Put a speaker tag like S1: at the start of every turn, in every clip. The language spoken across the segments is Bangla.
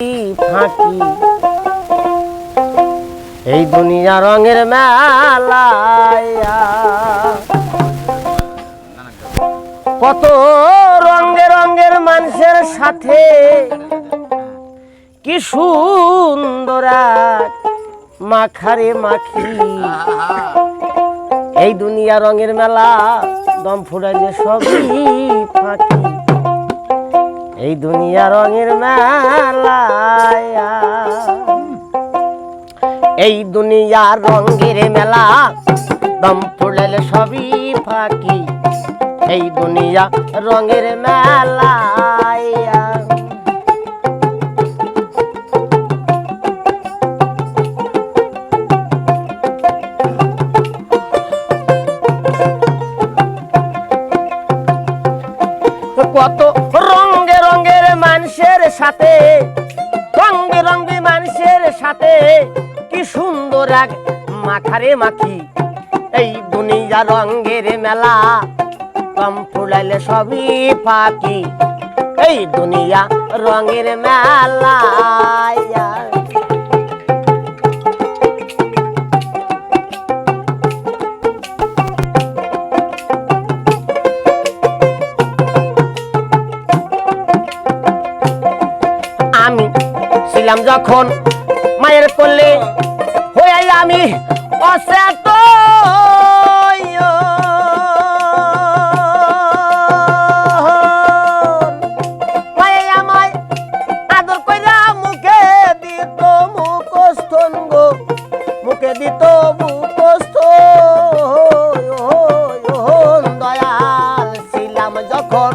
S1: ফাঁকি এই দুনিয়া রঙের মেলায়া কত রঙে রঙের মানুষের সাথে, কি সুন্দর মাখারে মাখি। এই দুনিয়া রঙের মেলা দম ফুরাইলে সবই ফাঁকি। এই দুনিয়া রঙের মেলায়া। এই দুনিয়া রঙের মেলা, দম ফুরাইলে সবই ফাঁকি। এই দুনিয়া রঙের মেলায়া। কত মানুষের সাথে রঙে রঙে মানুষের সাথে, কি সুন্দর এক মাখারে মাখি। এই দুনিয়া রঙের মেলা কম ফুলাইলে সবই ফাঁকি। এই দুনিয়া রঙের মেলা আমি ছিলাম যখন মায়ের কোলে হয়ে আমি অসেত দয়াল ছিলাম যখন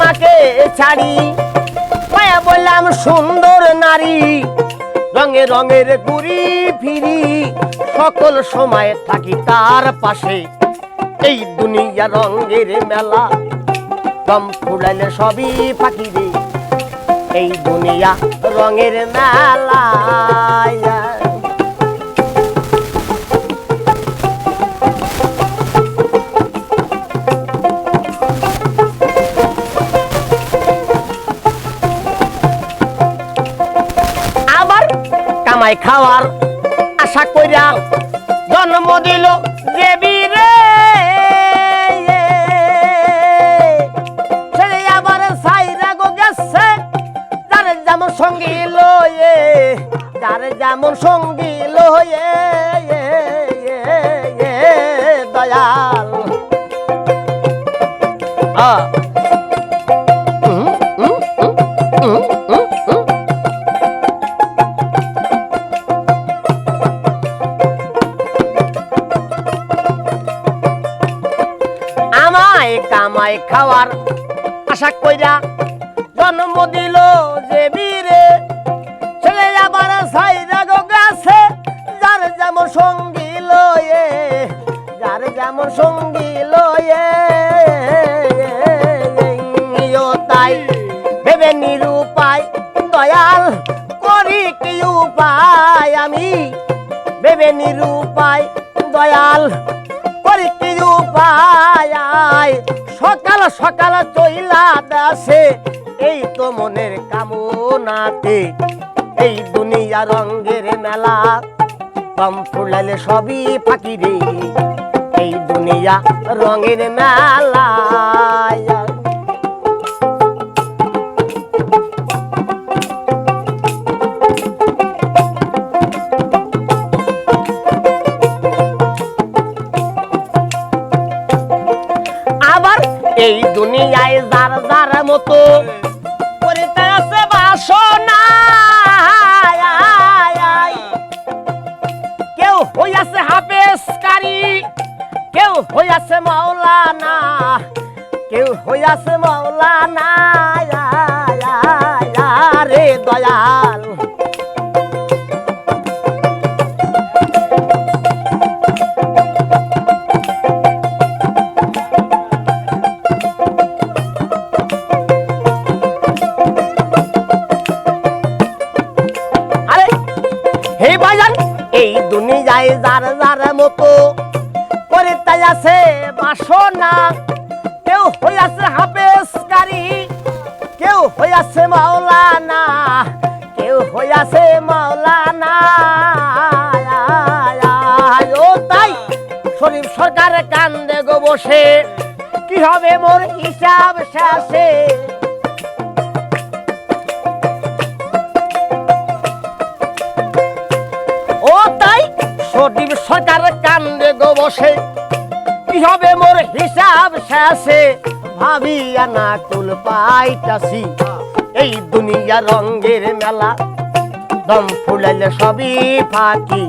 S1: মাকে ছাড়ি। মায়া বললাম, সুন্দর নারী, রঙে রঙের ঘুরি ফিরি, সকল সময় থাকি তার পাশে। এই দুনিয়া রঙের মেলা, দম ফুলাইলে সবই ফাঁকি এই দুনিয়া রঙের মেলা কামাই খাওয়ার আশা কইরা জন্ম দিল দেবী রে। ছেলে আবার সাইরা গো গেছে, যার যেমন সঙ্গী লয়ে, যার যেমন সঙ্গী লয়ে, দয়াল। আ কামাই খাওয়ার আশা কইরা জন্ম দিল যে বীরে। ছেলে আবার সাইরা গো গাছে, যার যেমন সঙ্গী লয়ে, যার যেমন সঙ্গী লয়ে। তাই ভেবে নিরুপায় দয়াল করি কি উপায়? আমি ভেবে নিরুপায় দয়াল করি কি উপায় সকাল সকাল চইলা দাসে, এই তো মনের কামনাতে। এই দুনিয়া রঙের মেলা কম ফুলালে সবই পাখি রে। এই দুনিয়া রঙের মেলা এই দুনিয়ায় যার যার মতো করিতে আছে বাসনা। কেউ হইয়াছে হাফেজকারী, কেউ হইয়াছে মাওলানা, কেউ হইয়াছে মাওলানা। এই দুনিয়ায় যার যার মতো করে তাই আছে বাসনা। কেউ হইয়াছে হাফেজ কারি কেউ হইয়াছে মাওলানা, কেউ হইয়াছে মাওলানা। ও তাই শরীফ সরকার কান্দে গো বসে, কি হবে মোর হিসাব শেষে? সদীপ সরকার কান্দে গো বসে। কি হবে মোর হিসাব শেষে? ভাবিয়া না কুল পাইতাছি। এই দুনিয়া রঙ্গের মেলা, দম ফুলাইলে সবই ফাঁকি।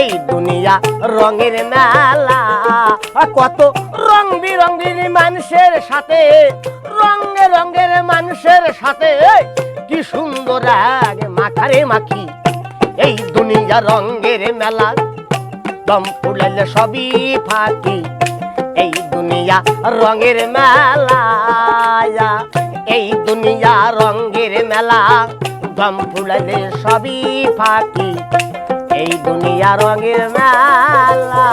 S1: এই দুনিয়া রঙের মেলা, কত রং বিরঙ্গের মানুষের সাথে, রঙে রঙের মানুষের সাথে। কি সুন্দর এক মাখারে মাখি। এই দুনিয়া রঙের মেলা দম ফুলাইলে সবই ফাঁকি। এই দুনিয়া রঙের মেলা এই দুনিয়া রঙের মেলা, দম ফুলাইলে সবই ফাঁকি। এই দুনিয়া রঙের মেলা